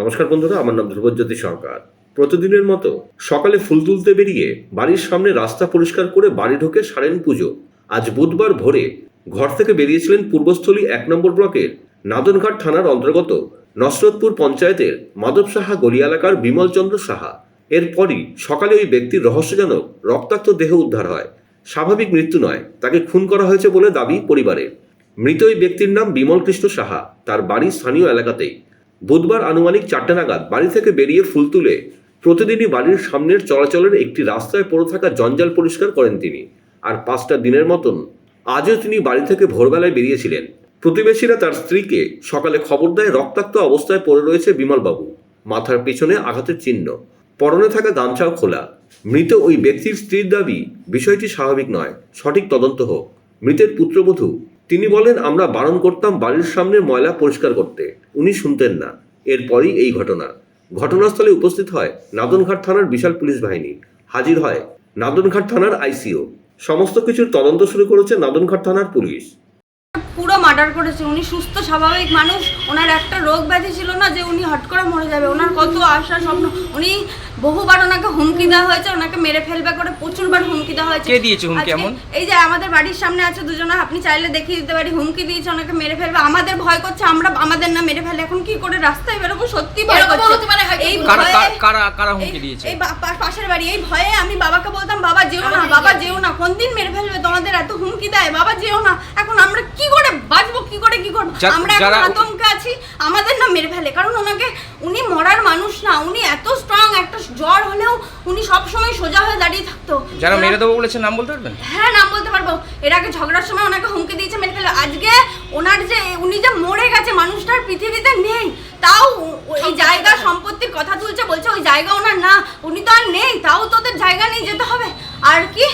নমস্কার বন্ধুরা, আমার নাম ধ্রুবজ্যোতি সরকার। প্রতিদিনের মতো সকালে ফুল তুলতে বেরিয়ে বাড়ির সামনে রাস্তা পরিষ্কার করে বাড়ি ঢোকে সারেন পুজো। আজ বুধবার ভোরে ঘর থেকে বেরিয়েছিলেন পূর্বস্থলী এক নম্বর ব্লকের নাদনঘাট থানার অন্তর্গত নসরতপুর পঞ্চায়েতের মাধব সাহা গলি এলাকার বিমল চন্দ্র সাহা। এরপরই সকালে ওই ব্যক্তির রহস্যজনক রক্তাক্ত দেহ উদ্ধার হয়। স্বাভাবিক মৃত্যু নয়, তাকে খুন করা হয়েছে বলে দাবি পরিবারের। মৃত ওই ব্যক্তির নাম বিমল কৃষ্ণ সাহা। তার বাড়ি স্থানীয় এলাকাতেই। বুধবার আনুমানিক চারটে নাগাদ বাড়ি থেকে বেরিয়ে ফুল তুলে প্রতিদিনই বাড়ির সামনের চলাচলের একটি রাস্তায় পড়ে থাকা জঞ্জাল পরিষ্কার করেন তিনি। আর পাঁচটা দিনের মতন আজও তিনি বাড়ি থেকে ভোরবেলায় বেরিয়েছিলেন। প্রতিবেশীরা তার স্ত্রীকে সকালে খবর দেয় রক্তাক্ত অবস্থায় পড়ে রয়েছে বিমলবাবু। মাথার পেছনে আঘাতের চিহ্ন। পরনে থাকা গামছাও খোলা। মৃত ওই ব্যক্তির স্ত্রীর দাবি, বিষয়টি স্বাভাবিক নয়, সঠিক তদন্ত হোক। মৃতের পুত্রবধূ তিনি বলেন, আমরা বারণ করতাম বাড়ির সামনে ময়লা পরিষ্কার করতে। উনি শুনতেন না। এরপরই এই ঘটনা। ঘটনাস্থলে উপস্থিত হয় নাদনঘাট থানার বিশাল পুলিশ বাহিনী। হাজির হয় নাদনঘাট থানার আইসিও। সমস্ত কিছুর তদন্ত শুরু করেছে নাদনঘাট থানার পুলিশ। পুরো মার্ডার করেছে। উনি সুস্থ স্বাভাবিক মানুষ। ওনার একটা রোগ ব্যাধি ছিল না যে উনি হট করে মরে যাবে। ওনার কত আশা স্বপ্ন। উনি বহুবার ওনাকে হুমকি দেওয়া হয়েছে ওনাকে মেরে ফেলবে করে প্রচুরবার হুমকি দেওয়া হয়েছে। কে দিয়েছে হুমকি? এমন? এই যে আমাদের বাড়ির সামনে আছে দুজনে আপনি চাইলে দেখিয়ে দিতে পারি হুমকি দিয়েছে ওনাকে মেরে ফেলবে। আমাদের ভয় করছে আমরা আমাদের না মেরে ফেলে। এখন কি করে রাস্তায় বেরোবো? সত্যি ভয় করছে। এই কারা কারা- কারা কারা হুমকি দিয়েছে? এই পাশের বাড়ি। এই ভয়ে আমি বাবাকে বলতাম বাবা যেও না বাবা যেও না। কোন দিন মেরে ফেলবে? তোমাদের এত হুমকি দেয় বাবা যেও না। এখন আমরা কি করে বাঁচবো কি করে কি করব? আমরা এখন আতঙ্কে আছি আমাদের না মেরে ফেলে। কারণ ওনাকে উনি মরার মানুষ না উনি এত স্ট্রং একটা জ্বর হলেও উনি সব সময় সোজা হয়ে দাঁড়িয়ে থাকতো। যারা মেরে দেবো বলেছে নাম বলতে পারবেন? হ্যাঁ নাম বলতে পারব। এর আগে ঝগড়ার সময় ওনাকে হুমকি দিয়েছে মেরে ফেলে। আজকে ওনার যে উনি যে মরে গেছে মানুষটার পৃথিবীতে নেই। তাও ওই জায়গা সম্পত্তির কথা তুলছে বলছে ওই জায়গা ওনার না উনি তো আর নেই তাও তোদের জায়গা নিয়ে যেতে হবে। আর কি?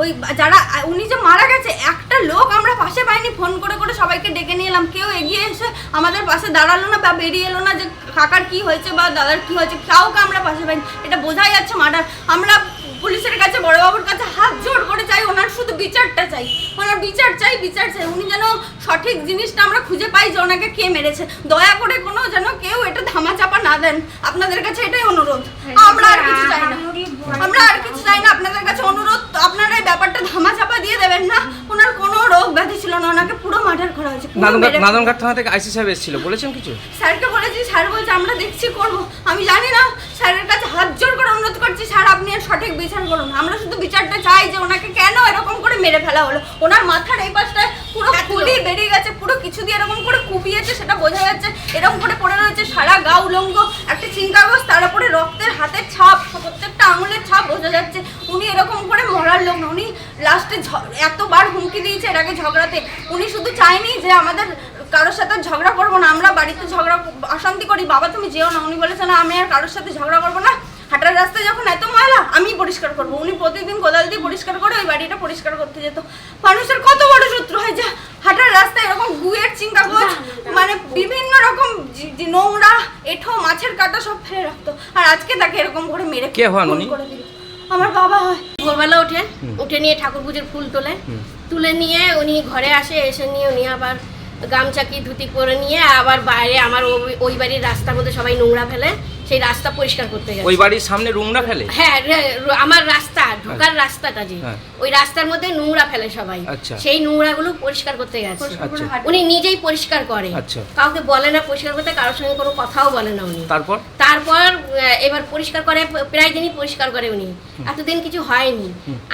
ওই যারা, উনি যে মারা গেছে, একটা লোক আমরা পাশে পাইনি, ফোন করে করে সবাইকে ডেকে নিয়ে এলাম। কেউ এগিয়ে এসে আমাদের পাশে দাঁড়াল না বা বেরিয়ে এলো না যে কাকার কি হয়েছে বা দাদার কি হয়েছে কাউকে আমরা পাশে পাইনি। এটা বোঝাই যাচ্ছে মার্ডার। আমরা পুলিশের কাছে, বড়বাবুর কাছে হাত জোর করে চাই ওনার শুধু বিচারটা চাই। ওনার বিচার চাই বিচার চাই। উনি যেন সঠিক জিনিসটা আমরা খুঁজে পাই যে ওনাকে কে মেরেছে। দয়া করে কোনো যেন কেউ এটা ধামাচাপা না দেন। আপনাদের কাছে এটাই অনুরোধ। আমরা আর কিছু চাই না। আমরা আর কিছু চাই না। আপনাদের কাছে অনুরোধ আপনারা এই ব্যাপারটা ধামাচাপা দিয়ে দেবেন না। ওনার কোনো রোগ ব্যাধি ছিল না। ওনাকে পুরো মার্ডার করা হয়েছে নাদনঘাট থানা থেকে আইসি সাহেব এসেছিল। বলেছেন কিছু? স্যারকে বলেছি স্যার বলছে আমরা দেখছি করব। আমি জানি না। স্যারের কাছে হাত জোর করে অনুরোধ করছি স্যার আপনি সঠিক বিচার করুন। আমরা শুধু বিচারটা চাই যে ওনাকে মেরে ফেলা হলো। ওনার মাথার এই পাশটায় পুরো ফুলি বেরিয়ে গেছে পুরো কিছু দিয়ে এরকম করে কুপিয়েছে সেটা বোঝা যাচ্ছে। এরকম করে পড়ে রয়েছে সারা গা উলঙ্গ। একটা চিন্তাগজ তার উপরে রক্তের হাতের ছাপ প্রত্যেকটা আঙুলের ছাপ বোঝা যাচ্ছে। উনি এরকম করে মরার লোক না উনি লাস্টে এতবার হুমকি দিয়েছে এর আগে ঝগড়াতে। উনি শুধু চায়নি যে আমাদের কারোর সাথে ঝগড়া করব না আমরা বাড়িতে ঝগড়া অশান্তি করি বাবা তুমি যেও না উনি বলেছে না আমি আর কারোর সাথে ঝগড়া করব না। হাঁটার রাস্তায় যখন এত আমি পরিষ্কার করব উনি প্রতিদিন কোদাল দিয়ে পরিষ্কার করে ওই বাড়িটা পরিষ্কার করতে যেত। মানুষের কত বড় শত্রু হয় যা হাঁটার রাস্তায় এরকম গুয়ের চিঙ্কা গোছ মানে বিভিন্ন রকম নোংরা এঠো মাছের কাটা সব ফেলে রাখতো। আর আজকে তাকে এরকম করে মেরে কে হন উনি? করে দিল। আমার বাবা হয়। ভোরবেলা উঠে উঠে নিয়ে ঠাকুর পুজোর ফুল তোলে। তুলে নিয়ে উনি ঘরে আসে এসে নিয়ে উনি আবার গামছা কি ধুতি করে নিয়ে আবার বাইরে আমার ওই- ওই বাড়ির রাস্তার মধ্যে সবাই নোংরা ফেলে। সেই রাস্তা পরিষ্কার করতে গেছে। ওই বাড়ির সামনে রুমরা ফেলে? হ্যাঁ আমার রাস্তা ঢোকার রাস্তাটা যে হ্যাঁ। ওই রাস্তার মধ্যে নোংরা ফেলে সবাই। আচ্ছা। সেই নোংরাগুলো পরিষ্কার করতে গেছে। আচ্ছা। উনি নিজেই পরিষ্কার করে। আচ্ছা। কাউকে বলে না পরিষ্কার করতে কারোর সঙ্গে কোনো কথাও বলে না উনি। তারপর? তারপর এবার পরিষ্কার করে প্রায় দিনই পরিষ্কার করে উনি। এতদিন কিছু হয়নি।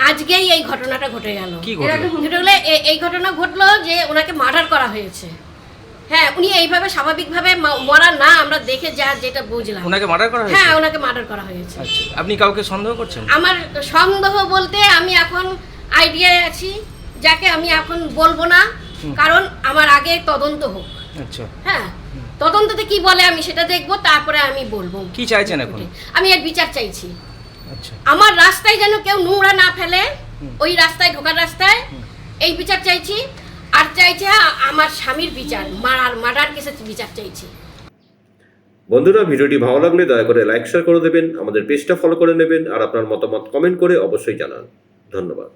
আজকেই এই ঘটনাটা ঘটে গেল। কি ঘটলো? গেলে এই ঘটনা ঘটলো যে ওনাকে মার্ডার করা হয়েছে। হ্যাঁ উনি এইভাবে স্বাভাবিকভাবে মরা না আমরা দেখে যা যেটা বুঝলাম। ওনাকে মার্ডার করা হ্যাঁ ওনাকে মার্ডার করা হয়েছে। আচ্ছা আপনি কাউকে সন্দেহ করছেন? আমার সন্দেহ বলতে আমি এখন আইডিয়ায় আছি যাকে আমি এখন বলব না কারণ আমার আগে তদন্ত হোক। আচ্ছা। হ্যাঁ তদন্ততে কি বলে আমি সেটা দেখব তারপরে আমি বলব। কি চাইছেন এখন? আমি এর বিচার চাইছি। আচ্ছা। আমার রাস্তায় যেন কেউ নোংরা না ফেলে ওই রাস্তায় ঢোকার রাস্তায় এই বিচার চাইছি। আর চাইছে আমার স্বামীর বিচার মারার মার্ডার কেসের বিচার চাইছে। বন্ধুরা, ভিডিওটি ভালো লাগলে দয়া করে লাইক শেয়ার করে দেবেন, আমাদের পেজটা ফলো করে নেবেন, আর আপনার মতামত কমেন্ট করে অবশ্যই জানান। ধন্যবাদ।